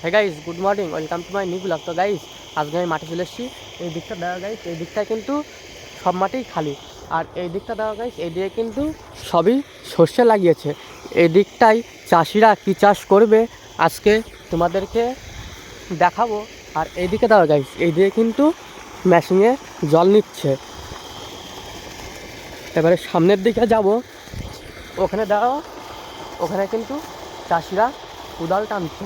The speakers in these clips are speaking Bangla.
হ্যাঁ guys good morning welcome to my new blog তো গাইস আজকে আমি মাঠে চলে এসেছি। এই দিকটা দেওয়া গাইস এই দিকটা কিন্তু সব মাঠেই খালি। আর এই দিকটা দেওয়া গাইস এই দিকে কিন্তু সবই সর্ষে লাগিয়েছে। এই দিকটাই চাষিরা কী চাষ করবে আজকে তোমাদেরকে দেখাবো। আর এইদিকে দেওয়া গাইস এই দিকে কিন্তু মেশিনে জল নিচ্ছে। এবারে সামনের দিকে যাব। ওখানে দেওয়া ওখানে কিন্তু চাষিরা কুদাল টানছে।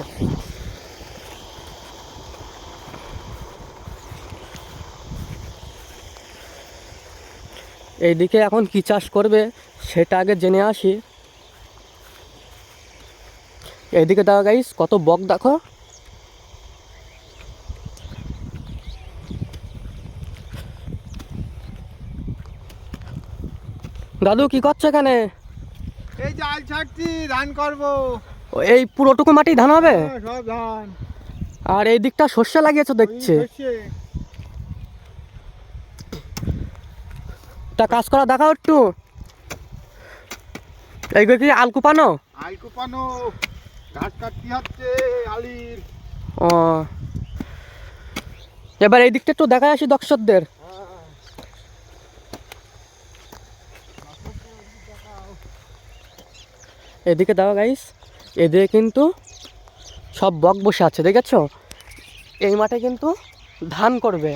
এইদিকে এখন কি চাষ করবে সেটা আগে জেনে আসি। এইদিকে দেখো গাইস কত বক দেখো। দাদু কি করছ এখানে? এই জাল ছাড়ছি ধান করব। এই পুরোটুকু মাটি ধান হবে? হ্যাঁ, সব ধান। আর এই দিকটা শস্য লাগিয়েছো দেখছে ওই হচ্ছে, তা কাজ করা দেখাও একটু। এইগুলো কি আল কুপানো? আল কোপানো ঘাস কাটতে হচ্ছে আলির। ও। এবার এই দিকটা একটু দেখা আসি দর্শকদের। এদিকে দাও গাইস এদিকে কিন্তু সব বক বসে আছে দেখেছ? এই মাঠে কিন্তু ধান করবে।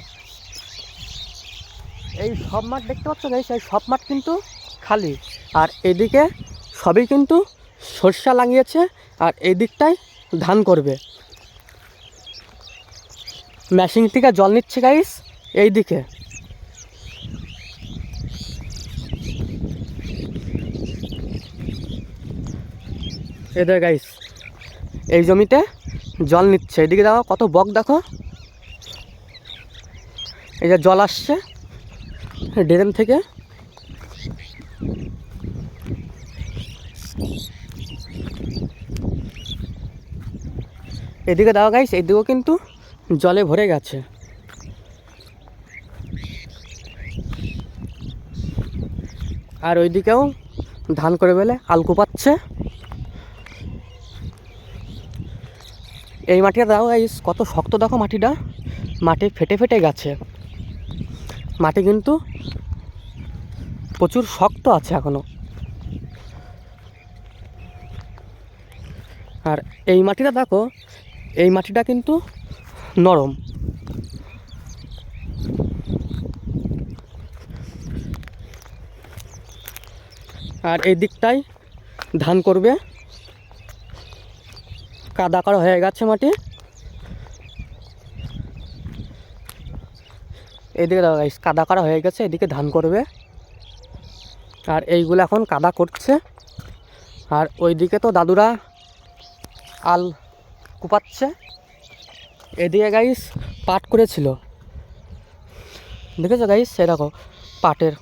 এই সব মাঠ দেখতে পাচ্ছ এই সব মাঠ কিন্তু খালি। আর এদিকে সবই কিন্তু সর্ষা লাগিয়েছে, আর এই দিকটায় ধান করবে। মেশিন থেকে জল নিচ্ছে গাইস এই দিকে এদের গাইস এই জমিতে জল নিচ্ছে। এদিকে দেখো কত বক দেখো। এই যে জল আসছে। ড্রেন থেকে? এদিকে দাও গাইস এদিকেও কিন্তু জলে ভরে গেছে। আর ওইদিকেও ধান করে বেলে আলকু পাচ্ছে এই মাটিটা দাও গাইস কত শক্ত দেখো মাটিটা। মাটি ফেটে ফেটে গেছে। মাটি কিন্তু প্রচুর শক্ত আছে এখনও। আর এই মাটিটা দেখো, এই মাটিটা কিন্তু নরম। আর এই দিকটাই ধান করবে। কাদা করা হয়ে গেছে মাটি। Guys, কাদা করা হয়ে গেছে এদিকে ধান করবে। আর এইগুলো এখন কাদা করছে। আর ওইদিকে তো দাদুরা আল কুপাচ্ছে। এদিকে গাইস পাট করেছিল। দেখেছ গাইস সে দেখো পাটের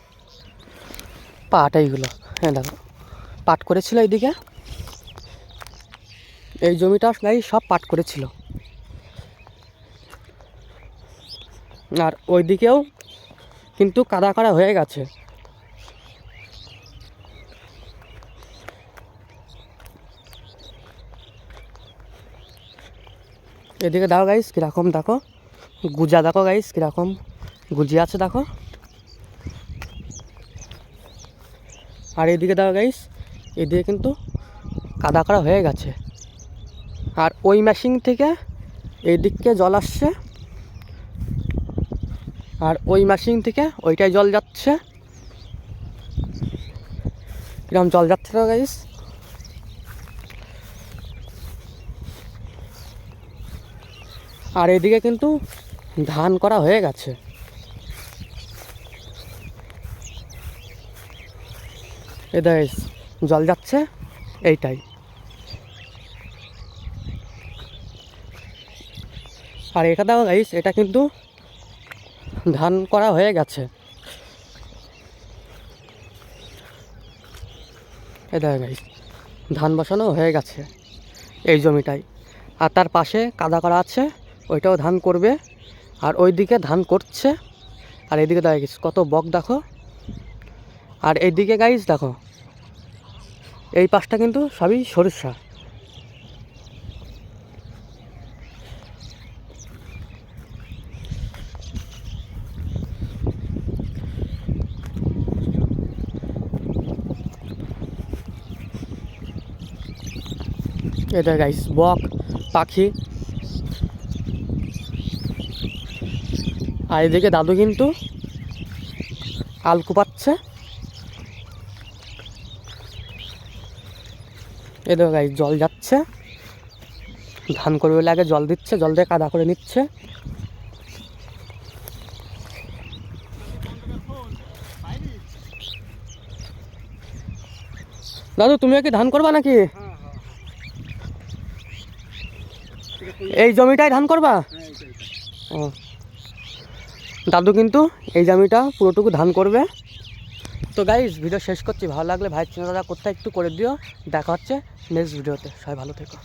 পাট এইগুলো। হ্যাঁ দেখো পাট করেছিল এইদিকে। এই জমিটা গাই সব পাট করেছিল। আর ওই দিকেও কিন্তু কাদা কাদা হয়ে গেছে। এদিকে দাও গাইস কীরকম দেখো? গুজা দেখো গাইস কীরকম? গুজি আছে দেখো। আর এদিকে দেখো গাইস এদিকে কিন্তু কাদা কাদা হয়ে গেছে। আর ওই মেশিন থেকে এই দিককে জল আসছে। আর ওই মেশিন থেকে ওইটাই জল যাচ্ছে। কিরম জল যাচ্ছে তো গাইস আর এদিকে কিন্তু ধান করা হয়ে গেছে। এ দেখ জল যাচ্ছে, এইটাই। আর এটা দেখো গাইস এটা কিন্তু ধান করা হয়ে গেছে। এ দেখো গাইস ধান বসানো হয়ে গেছে এই জমিটাই। আর তার পাশে কাদা করা আছে, ওইটাও ধান করবে। আর ওইদিকে ধান করছে। আর এইদিকে দেখো গাইস কত বক দেখো। আর এইদিকে গাইস দেখো, এই পাশটা কিন্তু সবই সরিষা। এটা গাইস বক, পাখি। আর এদিকে দাদু কিন্তু আলকু পাচ্ছে। এদিকে গাইস জল যাচ্ছে। ধান করবে বলে আগে জল দিচ্ছে, জল দিয়ে কাদা করে নিচ্ছে। দাদু, তুমিও কি ধান করবা নাকি? এই জমিটাই ধান করবা? ও। দাদু কিন্তু এই জমিটা পুরোটুকু ধান করবে। তো গাইজ ভিডিও শেষ করছি। ভালো লাগলে ভাই দাদা কোথায় একটু করে দিও। দেখা হচ্ছে নেক্সট ভিডিওতে সবাই ভালো থেকো।